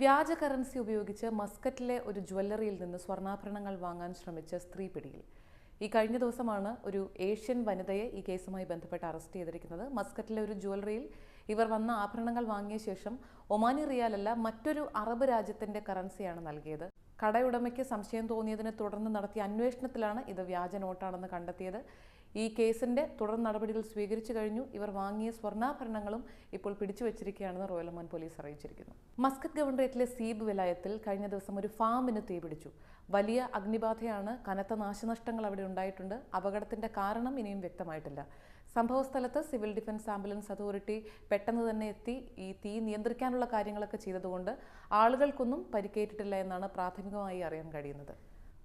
വ്യാജ കറൻസി ഉപയോഗിച്ച് മസ്കറ്റിലെ ഒരു ജ്വല്ലറിയിൽ നിന്ന് സ്വർണാഭരണങ്ങൾ വാങ്ങാൻ ശ്രമിച്ച സ്ത്രീ പിടിയിൽ. ഈ കഴിഞ്ഞ ദിവസമാണ് ഒരു ഏഷ്യൻ വനിതയെ ഈ കേസുമായി ബന്ധപ്പെട്ട് അറസ്റ്റ് ചെയ്തിരിക്കുന്നത്. മസ്കറ്റിലെ ഒരു ജ്വല്ലറിയിൽ ഇവർ വന്ന ആഭരണങ്ങൾ വാങ്ങിയ ശേഷം ഒമാനി റിയാലല്ല മറ്റൊരു അറബ് രാജ്യത്തിന്റെ കറൻസിയാണ് നൽകിയത്. കടയുടമയ്ക്ക് സംശയം തോന്നിയതിനെ തുടർന്ന് നടത്തിയ അന്വേഷണത്തിലാണ് ഇത് വ്യാജ നോട്ടാണെന്ന് കണ്ടെത്തിയത്. ഈ കേസിന്റെ തുടർ നടപടികൾ സ്വീകരിച്ചു കഴിഞ്ഞു. ഇവർ വാങ്ങിയ സ്വർണാഭരണങ്ങളും ഇപ്പോൾ പിടിച്ചു വെച്ചിരിക്കുകയാണെന്ന് റോയൽ ഒമാൻ പോലീസ് അറിയിച്ചിരിക്കുന്നു. മസ്കറ്റ് ഗവർണറേറ്റിലെ സീബ് വിലായത്തിൽ കഴിഞ്ഞ ദിവസം ഒരു ഫാമിന് തീപിടിച്ചു വലിയ അഗ്നിബാധയാണ് കനത്ത നാശനഷ്ടങ്ങൾ അവിടെ ഉണ്ടായിട്ടുണ്ട്. അപകടത്തിന്റെ കാരണം ഇനിയും വ്യക്തമായിട്ടില്ല. സംഭവസ്ഥലത്ത് സിവിൽ ഡിഫൻസ് ആംബുലൻസ് അതോറിറ്റി പെട്ടെന്ന് തന്നെ എത്തി ഈ തീ നിയന്ത്രിക്കാനുള്ള കാര്യങ്ങളൊക്കെ ചെയ്തതുകൊണ്ട് ആളുകൾക്കൊന്നും പരിക്കേറ്റിട്ടില്ല എന്നാണ് പ്രാഥമികമായി അറിയാൻ കഴിയുന്നത്.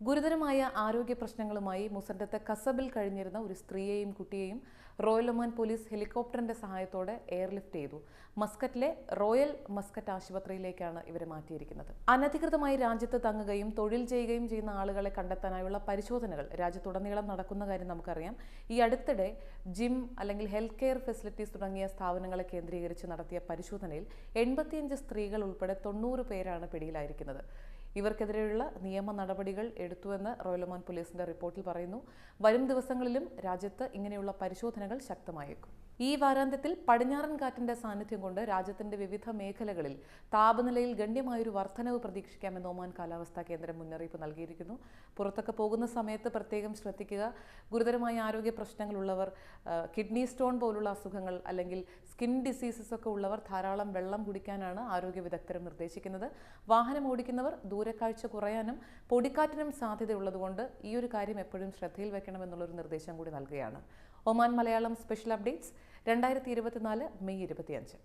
ഗുരുതരമായ ആരോഗ്യ പ്രശ്നങ്ങളുമായി മുസണ്ടത്തെ കസബിൽ കഴിഞ്ഞിരുന്ന ഒരു സ്ത്രീയെയും കുട്ടിയെയും റോയൽ ഒമാൻ പോലീസ് ഹെലികോപ്റ്ററിന്റെ സഹായത്തോടെ എയർലിഫ്റ്റ് ചെയ്തു. മസ്കറ്റിലെ റോയൽ മസ്കറ്റ് ആശുപത്രിയിലേക്കാണ് ഇവരെ മാറ്റിയിരിക്കുന്നത്. അനധികൃതമായി രാജ്യത്ത് തങ്ങുകയും തൊഴിൽ ചെയ്യുകയും ചെയ്യുന്ന ആളുകളെ കണ്ടെത്താനായുള്ള പരിശോധനകൾ രാജ്യത്തുടനീളം നടക്കുന്ന കാര്യം നമുക്കറിയാം. ഈ അടുത്തിടെ ജിം അല്ലെങ്കിൽ ഹെൽത്ത് കെയർ ഫെസിലിറ്റീസ് തുടങ്ങിയ സ്ഥാപനങ്ങളെ കേന്ദ്രീകരിച്ച് നടത്തിയ പരിശോധനയിൽ എൺപത്തിയഞ്ച് സ്ത്രീകൾ ഉൾപ്പെടെ തൊണ്ണൂറ് പേരാണ് പിടിയിലായിരിക്കുന്നത്. ഇവർക്കെതിരെയുള്ള നിയമ നടപടികൾ എടുത്തുവെന്ന് റോയൽ ഒമാൻ പോലീസിന്റെ റിപ്പോർട്ടിൽ പറയുന്നു. വരും ദിവസങ്ങളിലും രാജ്യത്ത് ഇങ്ങനെയുള്ള പരിശോധനകൾ ശക്തമായേക്കും. ഈ വാരാന്ത്യത്തിൽ പടിഞ്ഞാറൻ കാറ്റിന്റെ സാന്നിധ്യം കൊണ്ട് രാജ്യത്തിന്റെ വിവിധ മേഖലകളിൽ താപനിലയിൽ ഗണ്യമായൊരു വർധനവ് പ്രതീക്ഷിക്കാമെന്ന് ഒമാൻ കാലാവസ്ഥാ കേന്ദ്രം മുന്നറിയിപ്പ് നൽകിയിരിക്കുന്നു. പുറത്തൊക്കെ പോകുന്ന സമയത്ത് പ്രത്യേകം ശ്രദ്ധിക്കുക. ഗുരുതരമായ ആരോഗ്യ പ്രശ്നങ്ങളുള്ളവർ കിഡ്നി സ്റ്റോൺ പോലുള്ള അസുഖങ്ങൾ അല്ലെങ്കിൽ സ്കിൻ ഡിസീസസ് ഒക്കെ ഉള്ളവർ ധാരാളം വെള്ളം കുടിക്കാനാണ് ആരോഗ്യ വിദഗ്ധരും നിർദ്ദേശിക്കുന്നത്. വാഹനം ഓടിക്കുന്നവർ ദൂരക്കാഴ്ച കുറയാനും പൊടിക്കാറ്റിനും സാധ്യതയുള്ളതുകൊണ്ട് ഈ ഒരു കാര്യം എപ്പോഴും ശ്രദ്ധയിൽ വെക്കണമെന്നുള്ളൊരു നിർദ്ദേശം കൂടി നൽകുകയാണ്. ഒമാൻ മലയാളം സ്പെഷ്യൽ അപ്ഡേറ്റ്സ് രണ്ടായിരത്തി ഇരുപത്തിനാല് മെയ് ഇരുപത്തിയഞ്ച്.